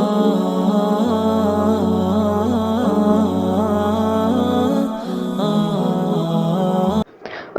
Oh.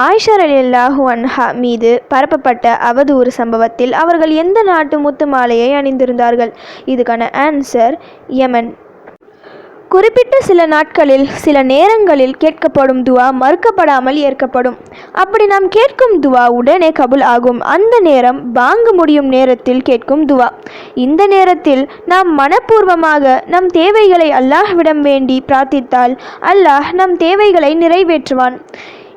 Ayesha ரலியல்லாஹு அன்ஹா மீது பரப்பப்பட்ட அவதூறு சம்பவத்தில் அவர்கள் எந்த நாட்டு முத்து மாலையை அணிந்திருந்தார்கள்? இதுக்கான ஆன்சர் யமன். குறிப்பிட்ட சில நாட்களில் சில நேரங்களில் கேட்கப்படும் துவா மறுக்கப்படாமல் ஏற்கப்படும். அப்படி நாம் கேட்கும் துவா உடனே கபுல் ஆகும். அந்த நேரம் வாங்க முடியும் நேரத்தில் கேட்கும் துவா. இந்த நேரத்தில் நாம் மனப்பூர்வமாக நம் தேவைகளை அல்லாஹ்விடம் வேண்டி பிரார்த்தித்தால் அல்லாஹ் நம் தேவைகளை நிறைவேற்றுவான்.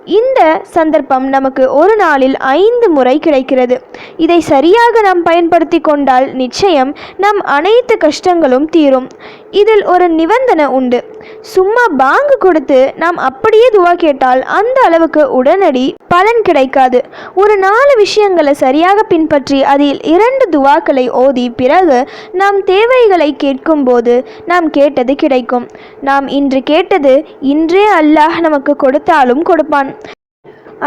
இந்த சந்தர்ப்பம் நமக்கு ஒரு நாளில் ஐந்து முறை கிடைக்கிறது. இதை சரியாக நாம் பயன்படுத்தி கொண்டால் நிச்சயம் நம் அனைத்து கஷ்டங்களும் தீரும். இதில் ஒரு நிபந்தனை உண்டு. சும்மா பாங்கு கொடுத்து நாம் அப்படியே துவா கேட்டால் அந்த அளவுக்கு உடனடி பலன் கிடைக்காது. ஒரு நாலு விஷயங்களை சரியாக பின்பற்றி அதில் இரண்டு துவாக்களை ஓதி பிறகு நாம் தேவைகளை கேட்கும்போது நாம் கேட்டது கிடைக்கும். நாம் இன்று கேட்டது இன்றே அல்லாஹ் நமக்கு கொடுத்தாலும் கொடுப்பான்.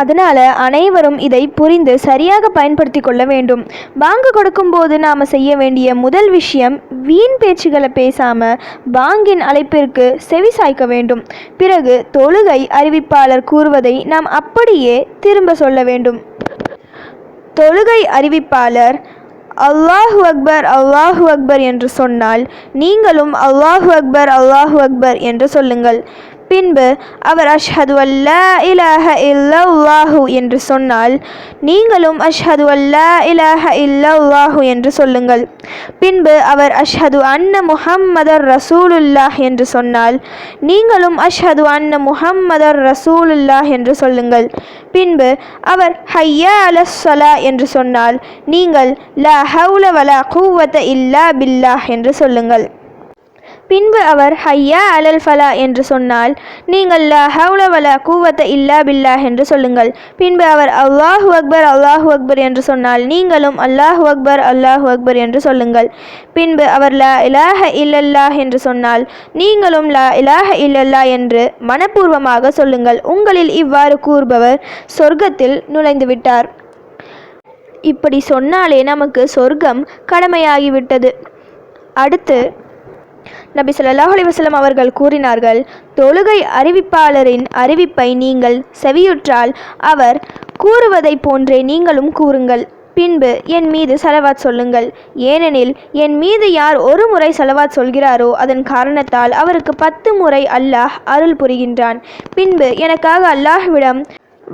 அதனால் அனைவரும் இதை புரிந்து சரியாக பயன்படுத்தி கொள்ள வேண்டும். பாங்கு கொடுக்கும்போது நாம் செய்ய வேண்டிய முதல் விஷயம் வீண் பேச்சுகளை பேசாமல் பாங்கின் அழைப்பிற்கு செவி சாய்க்க வேண்டும். பிறகு தொழுகை அறிவிப்பாளர் கூறுவதை நாம் அப்படியே திரும்ப சொல்ல வேண்டும். தொழுகை அறிவிப்பாளர் அல்லாஹு அக்பர் அல்லாஹு அக்பர் என்று சொன்னால் நீங்களும் அல்லாஹு அக்பர் அல்லாஹு அக்பர் என்று சொல்லுங்கள். பின்பு அவர் அஷ்ஹது அல்லா இலாஹ இல்லல்லாஹு என்று சொன்னால் நீங்களும் அஷ்ஹது அல்லா இலாஹ இல்லல்லாஹு என்று சொல்லுங்கள். பின்பு அவர் அஷ்ஹது அன்ன முஹம்மதர் ரசூலுல்லாஹ் என்று சொன்னால் நீங்களும் அஷ்ஹது அன்ன முஹம்மதர் ரசூலுல்லாஹ் என்று சொல்லுங்கள். பின்பு அவர் ஹையா அலஸ்ஸலா என்று சொன்னால் நீங்கள் லா ஹவுல வலா கூவத்த இல்லா பில்லாஹ் என்று சொல்லுங்கள். பின்பு அவர் ஹையா அலல் ஃபலா என்று சொன்னால் நீங்கள் லா ஹவுலவல கூவத்த இல்லா பில்லா என்று சொல்லுங்கள். பின்பு அவர் அல்லாஹு அக்பர் அல்லாஹு அக்பர் என்று சொன்னால் நீங்களும் அல்லாஹு அக்பர் அல்லாஹு அக்பர் என்று சொல்லுங்கள். பின்பு அவர் லா இலாஹ இல்லல்லாஹ் என்று சொன்னால் நீங்களும் லா இலாஹ இல்லல்லா என்று மனப்பூர்வமாக சொல்லுங்கள். உங்களில் இவ்வாறு கூறுபவர் சொர்க்கத்தில் நுழைந்து விட்டார் இப்படி சொன்னாலே நமக்கு சொர்க்கம் கடமையாகிவிட்டது. அடுத்து நபி சொல்லாஹ் அலைஹி அவர்கள் கூறினார்கள் தொழுகை அறிவிப்பாளரின் அறிவிப்பை நீங்கள் செவியுற்றால் அவர் கூறுவதைப் போன்றே நீங்களும் கூறுங்கள். பின்பு என் மீது செலவாத் சொல்லுங்கள். ஏனெனில் என் மீது யார் ஒரு முறை செலவாத் சொல்கிறாரோ அதன் காரணத்தால் அவருக்கு பத்து முறை அல்லாஹ் அருள் புரிகின்றான். பின்பு எனக்காக அல்லாஹ்விடம்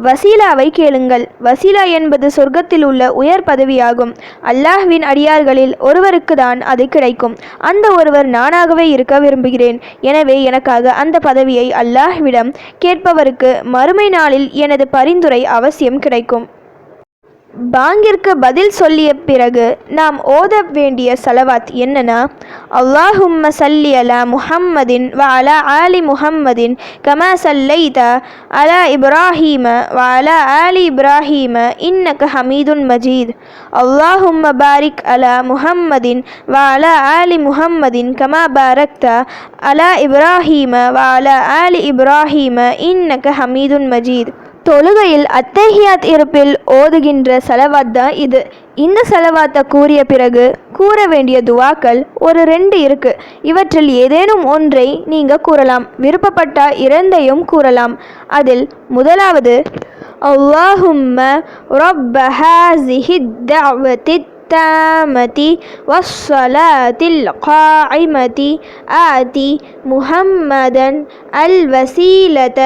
வசீலாவை கேளுங்கள். வசீலா என்பது சொர்க்கத்தில் உள்ள உயர் பதவியாகும். அல்லாஹ்வின் அடியார்களில் ஒருவருக்கு தான் அது கிடைக்கும். அந்த ஒருவர் நானாகவே இருக்க விரும்புகிறேன். எனவே எனக்காக அந்த பதவியை அல்லாஹ்விடம் கேட்பவருக்கு மறுமை நாளில் எனது பரிந்துரை அவசியம் கிடைக்கும். பாங்கிற்கு பதில் சொல்லிய பிறகு நாம் ஓத வேண்டிய சலவாத் என்னன்னா அல்லாஹும்ம சல்லி அலா முஹம்மதின் வ அலா ஆலி முஹம்மதின் கமா சல்லைதா அலா இப்ராஹீம வ அலா ஆலி இப்ராஹீம இன்னக ஹமீதுன் மஜீத். அல்லாஹும்ம பாரிக் அலா முஹம்மதின் வ அலா ஆலி முஹம்மதின் கமா பாரக்தா அலா இப்ராஹீம வ அலா ஆலி இப்ராஹீம இன்னக ஹமீதுன் மஜீத். தொழுகையில் அத்தஹியாத் இருப்பில் ஓதுகின்ற செலவாத் தான் இது இந்த செலவாத்தை கூறிய பிறகு கூற வேண்டிய துவாக்கள் ஒரு ரெண்டு இருக்கு இவற்றில் ஏதேனும் ஒன்றை நீங்க கூறலாம் விருப்பப்பட்ட இரண்டையும் கூறலாம் அதில் முதலாவது அல்லாஹும்ம ரப்ப ஹாசிஹி தஅவதி التامة والصلاة القائمة آتي محمدا الوسيلة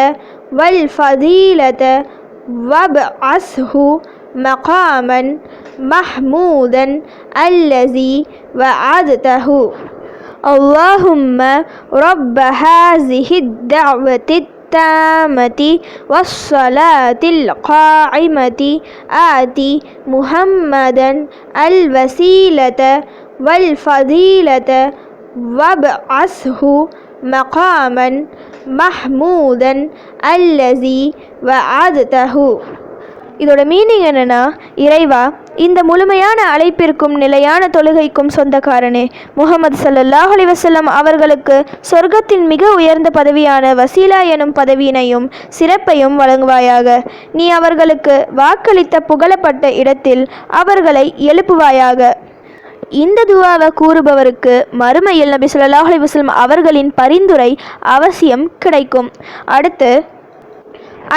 والفضيلة وابعثه مقاما محمودا الذي وعدته. اللهم رب هذه الدعوة التامة والصلاة القائمة. آتي محمدا الوسيلة والفضيلة وابعثه مقاما محمودا الذي وعدته இதோட மீனிங் என்னன்னா இறைவா இந்த முழுமையான அழைப்பிற்கும் நிலையான தொழுகைக்கும் சொந்தக்காரனே முகமது சல்லல்லாஹ் அலைஹி வஸல்லம் அவர்களுக்கு சொர்க்கத்தின் மிக உயர்ந்த பதவியான வசீலா எனும் பதவியினையும் சிறப்பையும் வழங்குவாயாக நீ அவர்களுக்கு வாக்களித்த புகழப்பட்ட இடத்தில் அவர்களை எழுப்புவாயாக இந்த துவாவை கூறுபவருக்கு மறுமையில் நபி சொல்லாஹ் அலிவசலம் அவர்களின் பரிந்துரை அவசியம் கிடைக்கும். அடுத்து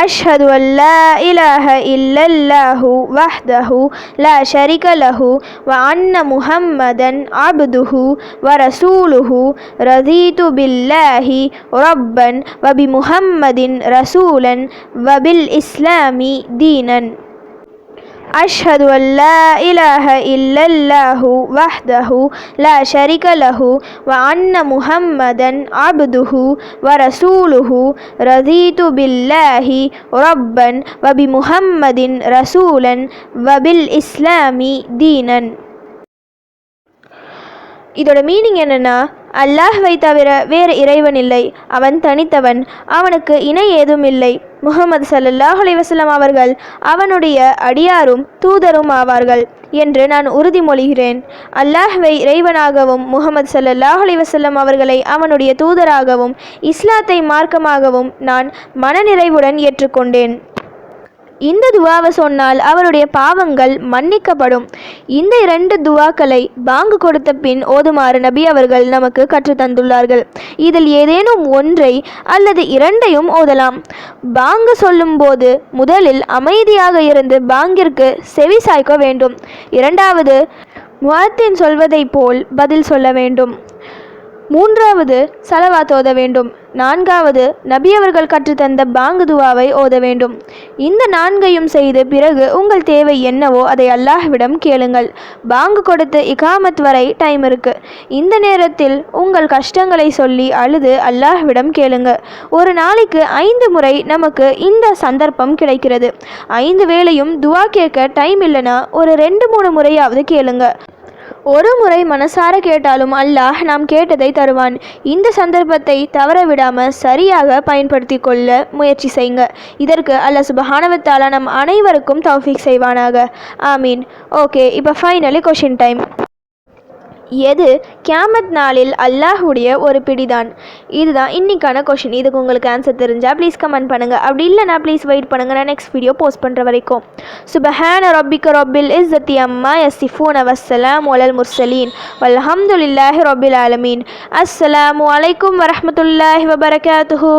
அஷ்ஹது அல்லா இலஹ இல்லல்லாஹு வஹ்தஹு ல ஷரிக லஹு வ அன்ன முஹம்மதன் அப்துஹு வ ரசூலுஹு ரதீது பில்லாஹி ரப்பன் வபி முஹம்மதின் ரசூலன் வபில் இஸ்லாமி தீனன். أشهد أن لا إله إلا الله وحده لا شريك له وأن محمدا عبده ورسوله رضيت بالله ربا وبمحمد رسولا وبالإسلام دينا இதோட மீனிங் என்னென்னா அல்லாஹ்வை தவிர வேறு இறைவன் இல்லை அவன் தனித்தவன் அவனுக்கு இணை ஏதும் இல்லை முகமது சல்லல்லாஹ் அலிவசலம் அவர்கள் அவனுடைய அடியாரும் தூதரும் ஆவார்கள் என்று நான் உறுதிமொழிகிறேன். அல்லாஹ்வை இறைவனாகவும் முகமது சல்லல்லாஹ் அலிவசல்லம் அவர்களை அவனுடைய தூதராகவும் இஸ்லாத்தை மார்க்கமாகவும் நான் மனநிறைவுடன் ஏற்றுக்கொண்டேன். இந்த துவாவை சொன்னால் அவருடைய பாவங்கள் மன்னிக்கப்படும். இந்த இரண்டு துவாக்களை பாங்கு கொடுத்த பின் ஓதுமாறு நபி அவர்கள் நமக்கு கற்றுத்தந்துள்ளார்கள் இதில் ஏதேனும் ஒன்றை அல்லது இரண்டையும் ஓதலாம். பாங்கு சொல்லும்போது முதலில் அமைதியாக இருந்து பாங்கிற்கு செவி சாய்க்க வேண்டும். இரண்டாவது முகத்தின் சொல்வதைப் போல் பதில் சொல்ல வேண்டும். மூன்றாவது சலவாத் ஓத வேண்டும். நான்காவது நபி அவர்கள் கற்றுத்தந்த பாங்கு துவாவை ஓத வேண்டும். இந்த நான்கையும் செய்து பிறகு உங்கள் தேவை என்னவோ அதை அல்லாஹ்விடம் கேளுங்கள். பாங்கு கொடுத்து இகாமத் வரை டைம் இருக்கு. இந்த நேரத்தில் உங்கள் கஷ்டங்களை சொல்லி அழுது அல்லாஹ்விடம் கேளுங்க. ஒரு நாளைக்கு ஐந்து முறை நமக்கு இந்த சந்தர்ப்பம் கிடைக்கிறது. ஐந்து வேளையும் துவா கேட்க டைம் இல்லைன்னா ஒரு ரெண்டு மூணு முறையாவது கேளுங்க. ஒரு முறை மனசார கேட்டாலும் அல்லாஹ் நாம் கேட்டதை தருவான். இந்த சந்தர்ப்பத்தை தவற விடாம சரியாக பயன்படுத்தி கொள்ள முயற்சி செய்யுங்க இதற்கு அல்லாஹ் சுபஹானவத்தாலா நம் அனைவருக்கும் தௌஃபிக் செய்வானாக. ஆமீன். ஓகே இப்போ ஃபைனலி கொஷின் டைம் எது? கியாமத் நாளில் அல்லாஹுடைய ஒரு பிடிதான். இதுதான் இன்னைக்கான கொஷின் இதுக்கு உங்களுக்கு ஆன்சர் தெரிஞ்சால் ப்ளீஸ் கமெண்ட் பண்ணுங்கள் அப்படி இல்லைனா ப்ளீஸ் வெயிட் பண்ணுங்கள் நான் நெக்ஸ்ட் வீடியோ போஸ்ட் பண்ணுற வரைக்கும். சுபஹான ரப்பிக்க ரப்பில் இஸ்ஸத்தி அம்மா யசிஃபூன் வசலாம் ஒலல் முர்சலீன் வல்ஹம்துலில்லாஹி ரப்பில் ஆலமீன். அஸ்ஸலாமு அலைக்கும் வரமத்துல்லாஹி வபரகாத்துஹு.